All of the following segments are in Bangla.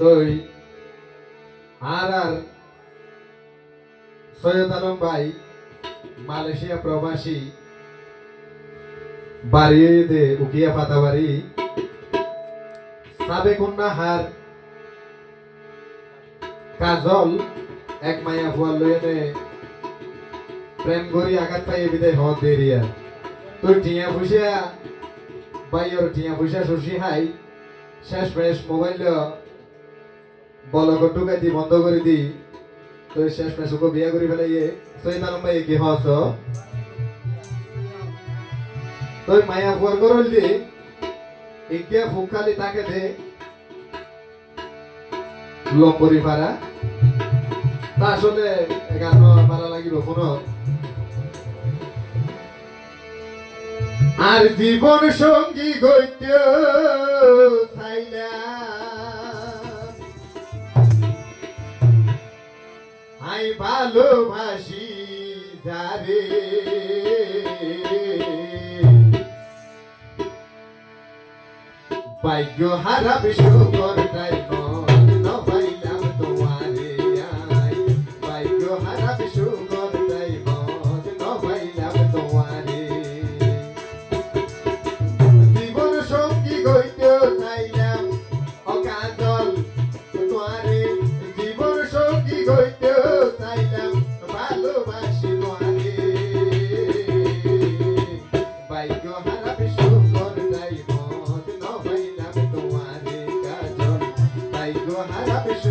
তুই আর আর সৈয়দ আলম ভাই, মালয়েশিয়া প্রবাসী বাড়ি দে উকিয়া ফাতাবাড়ি সাবেকুন্না হার কাজল, এক মায়া ফুয়ার লইনে প্রেম করি আঘাত পাই বিদায় হওয়া দেরিয়া তুই টিয়া ফুসিয়া বাইর টিয়া ফুসিয়া শশী হাই শেষ মেশ মোবাইল বলক ঢুকাই দি, বন্ধ করে দি। তুই শেষ মেশ ওকে বিয়া করে ফেলাই সৈয়দ আলম ভাই কি হস তুই মায়া ফুয়ার করলি ইকে ফুকালি তাকে দে। লম্বরি পারা তা আসলে গান ভালো লাগিব কোনো আর জীবন সঙ্গী গইত আই ভালোবাসি যারে। বাইক হারাব শুকর তাই মন নবাইলাম তোমারে বাইক ভাগ্য হারাব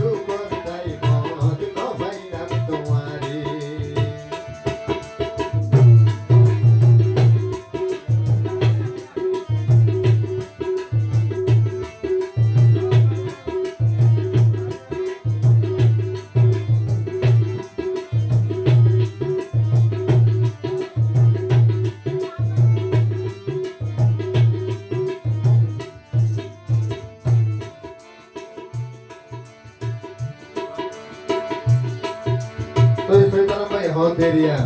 হারাবে Tôi phải tao phải hỏi thế đi à.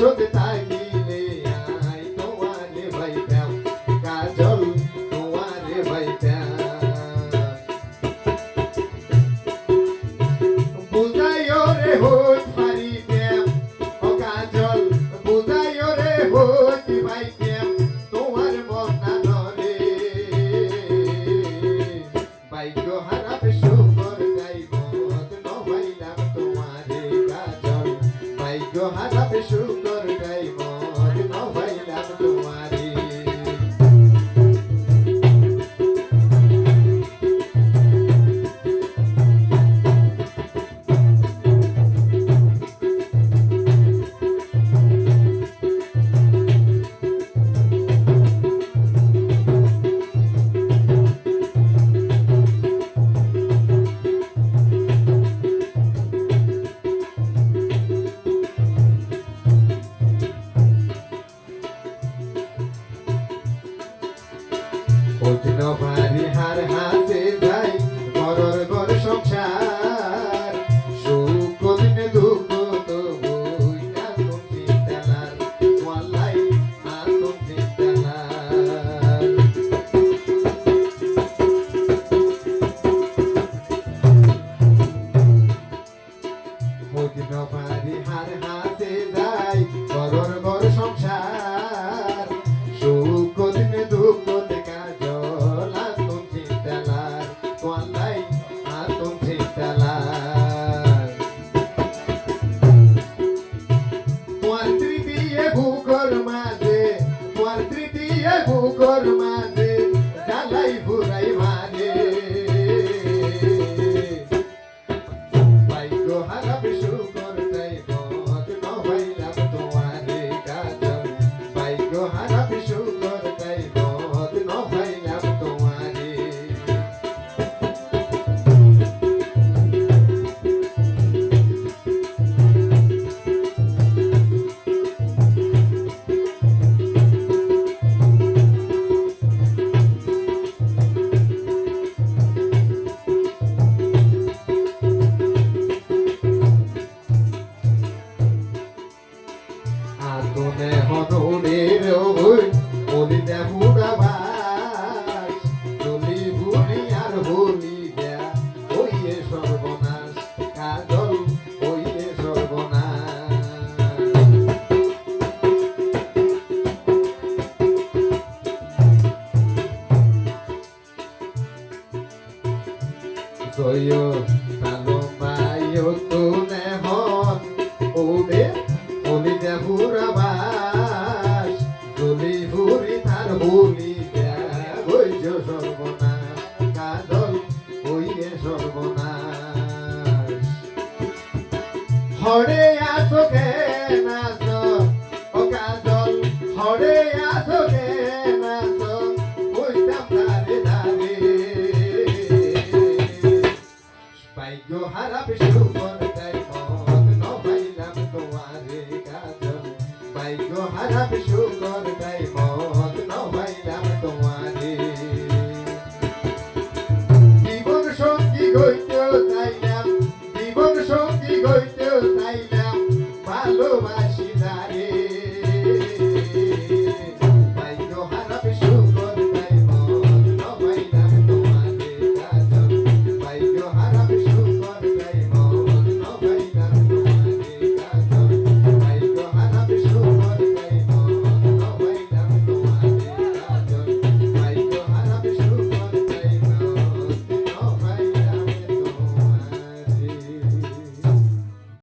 Bangladesh হতে ভাগ্য হারাপ কালো মায়ো তুনে হন ওবে হলি দে হুরাবাস জলি হুরি তার হুলি দে হইজ সর্বনাশ। কাজল হইয়ে সর্বনাশ। হরে